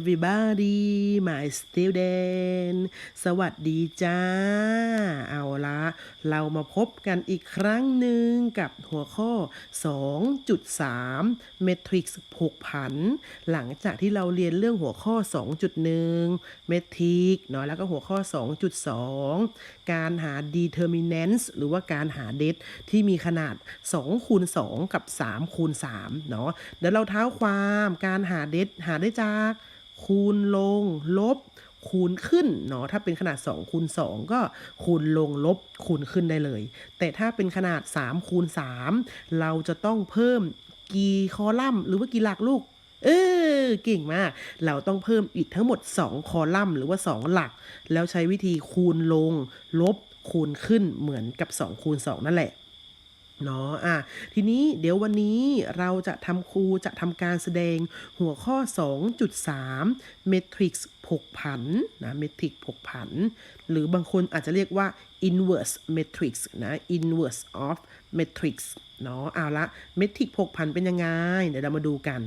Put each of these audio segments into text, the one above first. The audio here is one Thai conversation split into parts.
everybody my student สวัสดีจ้า เอาละเรามาพบกันอีกครั้งหนึ่งกับหัวข้อ 2.3 Matrix ผกผัน หลังจากที่เราเรียนเรื่องหัวข้อ 2.1 Matrix เนาะแล้วก็หัวข้อ 2.2 การหา determinants หรือว่าการหา det ที่มีขนาด2คูณ2กับ3คูณ3เนาะเดี๋ยวเราเท้าความการหา det หาได้จาก คูณลง ลบ คูณขึ้นเนาะถ้าเป็นขนาด2คูณ2ก็คูณลงลบคูณขึ้นได้เลย แต่ถ้าเป็นขนาด3คูณ3เราจะต้องเพิ่มกี่คอลัมน์หรือว่ากี่หลักลูกเออเก่งมาก เราต้องเพิ่มอีกทั้งหมด 2 คอลัมน์หรือว่า 2 หลัก แล้วใช้วิธีคูณลง ลบคูณขึ้นเหมือนกับ 2 คูณ 2 นั่นแหละ เนาะอะทีนี้เดี๋ยววันนี้เราจะทำครูจะทำการแสดงหัวข้อ 2.3 Matrix ผกผันนะ Matrix ผกผัน หรือบางคนอาจจะเรียกว่า inverse matrix นะ inverse of matrix เนาะเอาละ Matrix ผกผันเป็นยังไง เดี๋ยวเรามาดูกัน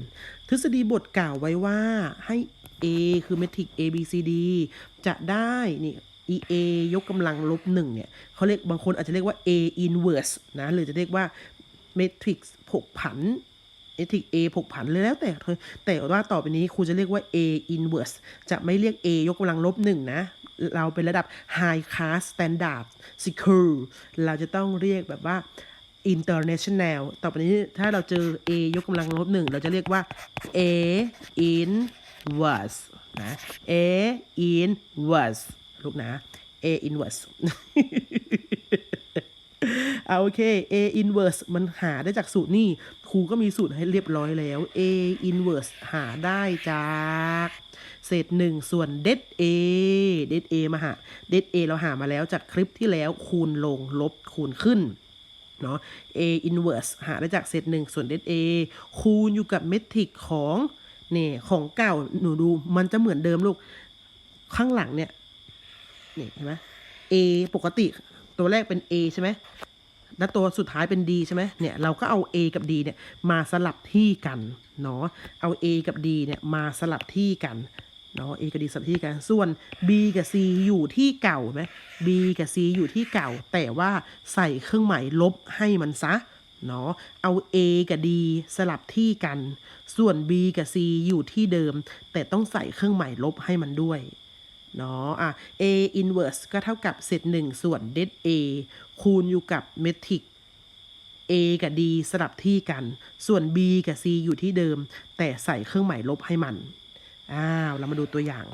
ทฤษฎีบทกล่าวไว้ว่าให้ A คือ Matrix A B C D จะได้นี่ EA ยกกำลังลบหนึ่งเนี่ยเขาเรียกบางคนอาจจะเรียกว่า A inverse นะหรือจะเรียกว่า matrix ผกผัน matrix A ผกผันเลยแล้วแต่เธอแต่ว่าต่อไปนี้ครูจะเรียกว่า A inverse จะไม่เรียก A ยกกำลังลบหนึ่งนะ เราเป็นระดับ high class standard secure เราจะต้องเรียกแบบว่า international ต่อไปนี้ถ้าเราเจอ A ยกกำลังลบหนึ่งเราจะเรียกว่า A inverse นะ A inverse ลูกนะ A inverse เอาโอเค A inverse มันหาได้จากสูตรนี่ครูก็มีสูตรให้เรียบร้อยแล้ว A inverse หาได้จากเศษหนึ่งส่วน det A det A มาหา det A เราหามาแล้วจากคลิปที่แล้วคูณลงลบคูณขึ้นเนาะ A inverse หาได้จากเศษหนึ่งส่วน det A คูณอยู่กับเมทริกของเนี่ยของเก่าหนูดูมันจะเหมือนเดิมลูก ข้างหลังเนี่ย นี่เห็นไหม A ปกติตัวแรกเป็น A ใช่ไหมแล้วตัวสุดท้ายเป็น D ใช่ไหมเนี่ยเราก็เอา A กับ D เนี่ยมาสลับที่กันเนาะ เอา A กับ D เนี่ยมาสลับที่กันเนาะ A กับ D สลับที่กัน ส่วน B กับ C อยู่ที่เก่าไหม B กับ C อยู่ที่เก่า แต่ว่าใส่เครื่องหมายลบให้มันซะเนาะ เอา A กับ D สลับที่กัน ส่วน B กับ C อยู่ที่เดิม แต่ต้องใส่เครื่องหมายลบให้มันด้วย เนาะอะ a inverse ก็เท่ากับเศษหนึ่งส่วน det a คูณอยู่กับเมทริก a กับ d สลับที่กัน ส่วน b กับ c อยู่ที่เดิม แต่ใส่เครื่องหมายลบให้มัน อ้าว เรามาดูตัวอย่าง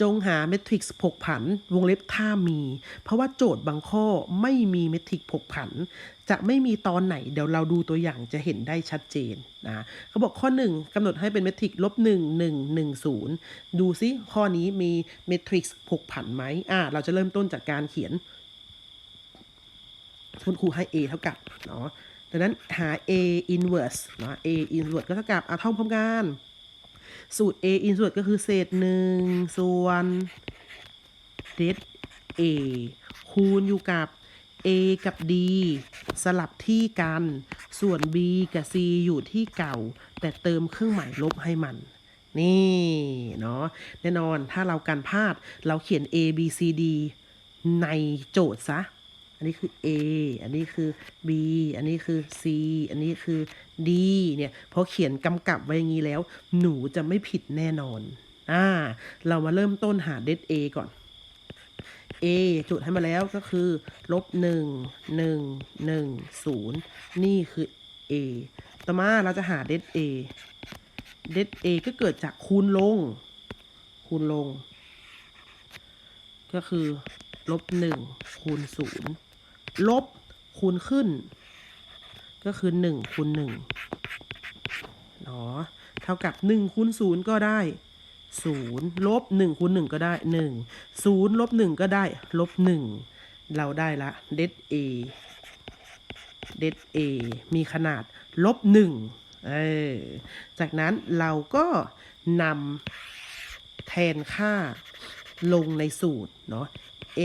จงหาเมทริกซ์ผกผัน วงเล็บถ้ามี เพราะว่าโจทย์บางข้อไม่มีเมทริกซ์ผกผัน จะไม่มีตอนไหนเดี๋ยวเราดูตัวอย่างจะเห็นได้ชัดเจนนะเขาบอกข้อ 1กำหนดให้เป็นเมทริกลบ1 1 1 0ดูซิข้อนี้มีเมทริกซ์ผกผันไหมอ่าเราจะเริ่มต้นจากการเขียนคุณครูให้ a เท่ากับเนาะดังนั้นหา a inverse เนาะ a inverse ก็เท่ากับอะท่องพร้อมกัน สูตร a inverse ก็คือเศษหนึ่งส่วน det a คูณอยู่กับ a กับ d สลับที่กัน ส่วน b กับ c อยู่ที่เก่า แต่เติมเครื่องหมายลบให้มันนี่เนาะแน่นอนถ้าเราการพลาดเราเขียน a b c d ในโจทย์ซะ อันนี้คือ A อันนี้คือ B อันนี้คือ C อันนี้คือ D เนี่ยพอเขียนกำกับไว้อย่างนี้แล้ว หนูจะไม่ผิดแน่นอน อ่า เรามาเริ่มต้นหา det A ก่อน A จุดให้มาแล้วก็คือลบหนึ่งหนึ่งหนึ่งศูนย์นี่คือ A ต่อมาเราจะหา det A det A ก็เกิดจากคูณลง คูณลง ก็คือลบหนึ่งคูณศูนย์ ลบคูณขึ้น ก็คือหนึ่งคูณหนึ่งเนาะเท่ากับหนึ่งคูณศูนย์ก็ได้ศูนย์ลบหนึ่งคูณหนึ่งก็ได้หนึ่งศูนย์ลบหนึ่งก็ได้ลบหนึ่งเราได้ละ det a det a มีขนาดลบหนึ่งเออจากนั้นเราก็นำแทนค่าลงในสูตรเนาะ a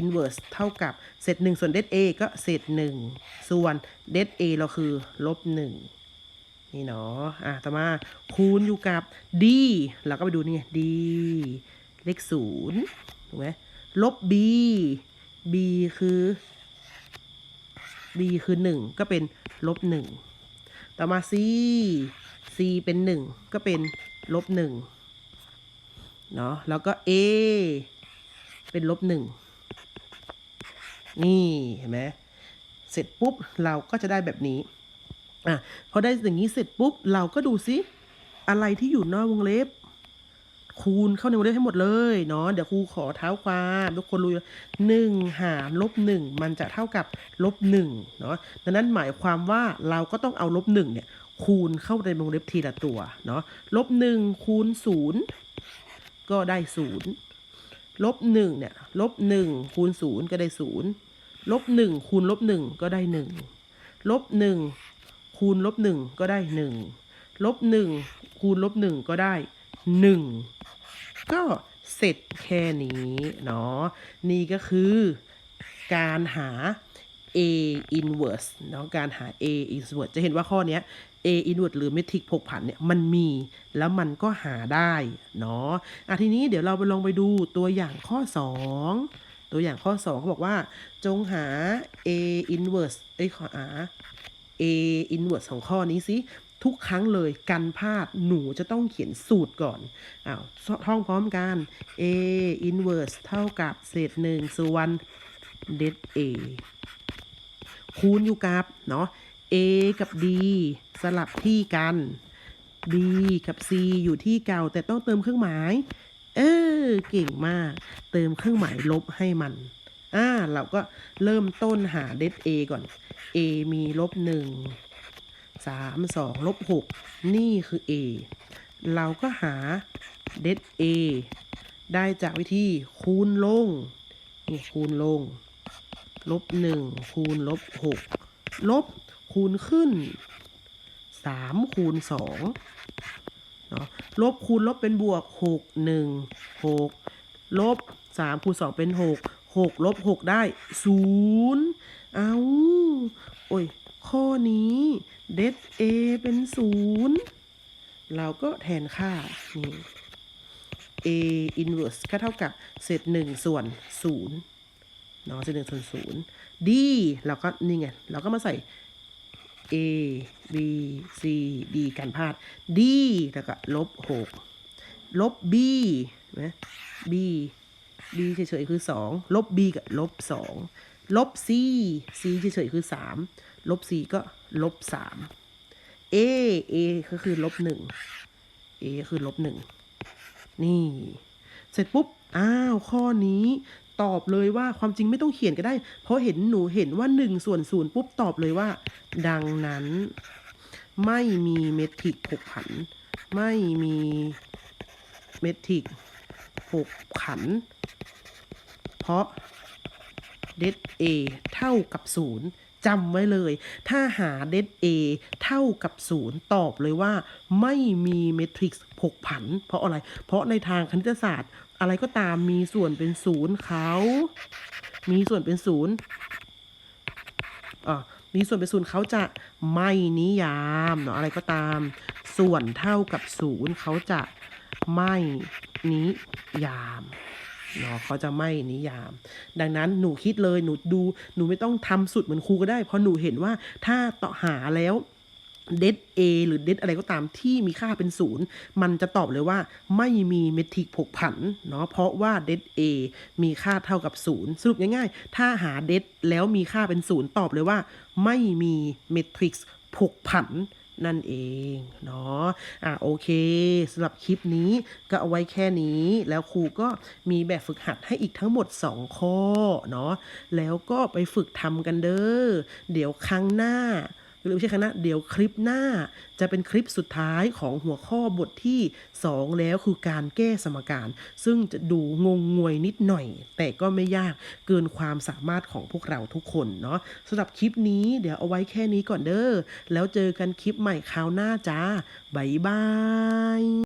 inverse เท่ากับเศษหนึ่งส่วน det a ก็เศษหนึ่งส่วน det a เราคือลบหนึ่งนี่เนาะอะต่อมาคูณอยู่กับ d เราก็ไปดูนี่ไง d เลขศูนย์ถูกไหมลบ b b คือ b คือหนึ่งก็เป็นลบหนึ่งต่อมา c c เป็นหนึ่งก็เป็นลบหนึ่งเนาะแล้วก็ a เป็นลบหนึ่งนี่เห็นไหมเสร็จปุ๊บเราก็จะได้แบบนี้อะพอได้อย่างนี้เสร็จปุ๊บเราก็ดูซิอะไรที่อยู่นอกวงเล็บ คูณเข้าในวงเล็บให้หมดเลยเนาะเดี๋ยวครูขอเท้าความทุกคนรู้หนึ่งหารลบหนึ่งมันจะเท่ากับลบหนึ่งเนาะดังนั้นหมายความว่าเราก็ต้องเอาลบหนึ่งเนี่ย คูณเข้าในวงเล็บทีละตัวเนาะลบหนึ่งคูณศูนย์ก็ได้ศูนย์ ลบหนึ่งเนี่ยลบหนึ่งคูณศูนย์ก็ได้ศูนย์ลบหนึ่งคูณลบหนึ่งก็ได้หนึ่งลบหนึ่งคูณลบหนึ่งก็ได้หนึ่งลบหนึ่งคูณลบหนึ่งก็ได้หนึ่งก็เสร็จแค่นี้เนาะนี่ก็คือการหา a inverse เนาะการหา a inverse จะเห็นว่าข้อนี้ เนี้ย a inverse หรือ metric ผกผันเนี่ยมันมีแล้วมันก็หาได้เนาะอะทีนี้เดี๋ยวเราไปลองไปดูตัวอย่างข้อ 2 ตัวอย่างข้อ 2 เขาบอกว่า จงหา a inverse เอ้ยขอหา a inverse ของข้อนี้สิทุกครั้งเลยกันพลาดหนูจะต้องเขียนสูตรก่อนอ้าวท่องพร้อมกัน a inverse เท่ากับเศษหนึ่งส่วน det a คูณอยู่กับเนาะ a กับ d สลับที่กัน b กับ c อยู่ที่เก่าแต่ต้องเติมเครื่องหมาย เออ เก่งมาก เติมเครื่องหมายลบให้มัน อ่า เราก็เริ่มต้นหา det a ก่อน a มีลบหนึ่งสามสองลบหกนี่คือ a เราก็หา det a ได้จากวิธีคูณลง นี่คูณลง ลบหนึ่งคูณลบหกลบ คูณขึ้นสามคูณสองเนาะลบคูณลบเป็นบวกหกหนึ่งหกลบสามคูณสองเป็นหกหกลบหกได้ศูนย์เอาโอ้ย ข้อนี้เด a เป็นศูนย์เราก็แทนค่า นี่ a inverse ก็เท่ากับเศษหนึ่งส่วนศูนย์เนาะเศษหนึ่งส่วนศูนย์ d เราก็นี่ไง เราก็มาใส่ a b c d กันพลาด d แล้วก็ลบหกลบ b นะ b b เฉยๆคือสองลบ b กับลบสองลบ c c เฉยๆคือสามลบ c ก็ลบสาม a a ก็คือลบหนึ่ง a คือลบหนึ่งนี่ เสร็จปุ๊บ อ้าว ข้อนี้ ตอบเลยว่าความจริงไม่ต้องเขียนก็ได้ เพราะเห็นหนูเห็นว่า1ส่วนศูนย์ปุ๊บตอบเลยว่า ดังนั้น ไม่มีเมทริกหกผัน ไม่มีเมทริกหกผัน เพราะ det a เท่ากับศูนย์จำไว้เลย ถ้าหา det a เท่ากับศูนย์ตอบเลยว่า ไม่มีเมทริกซ์ผกผัน เพราะอะไร เพราะในทางคณิตศาสตร์ อะไรก็ตามมีส่วนเป็นศูนย์เขา มีส่วนเป็นศูนย์อะมีส่วนเป็นศูนย์เขาจะไม่นิยามเนาะอะไรก็ตาม ส่วนเท่ากับศูนย์เขาจะไม่นิยามเนาะเขาจะไม่นิยาม ดังนั้นหนูคิดเลยหนูดูหนูไม่ต้องทำสุดเหมือนครูก็ได้ เพราะหนูเห็นว่าถ้าต่อหาแล้ว เด a หรือเดอะไรก็ตามที่มีค่าเป็นศูนย์มันจะตอบเลยว่าไม่มีเมทริกผกผันเนาะเพราะว่าเด a มีค่าเท่ากับศูนย์สรุปง่ายๆ ถ้าหาเดแล้วมีค่าเป็นศูนย์ตอบเลยว่า ไม่มีเมทริกผกผันนั่นเองเนาะ อะโอเคสำหรับคลิปนี้ก็เอาไว้แค่นี้ แล้วครูก็มีแบบฝึกหัดให้อีกทั้งหมด 2 ข้อเนาะ แล้วก็ไปฝึกทำกันเด้อ เดี๋ยวครั้งหน้า หรือไม่ใช่คณะเดี๋ยวคลิปหน้าจะเป็นคลิปสุดท้ายของหัวข้อบทที่ 2 แล้วคือการแก้สมการ ซึ่งจะดูงงงวยนิดหน่อย แต่ก็ไม่ยากเกินความสามารถของพวกเราทุกคนเนาะสำหรับคลิปนี้เดี๋ยวเอาไว้แค่นี้ก่อนเด้อแล้วเจอกันคลิปใหม่คราวหน้าจ้าบ๊ายบาย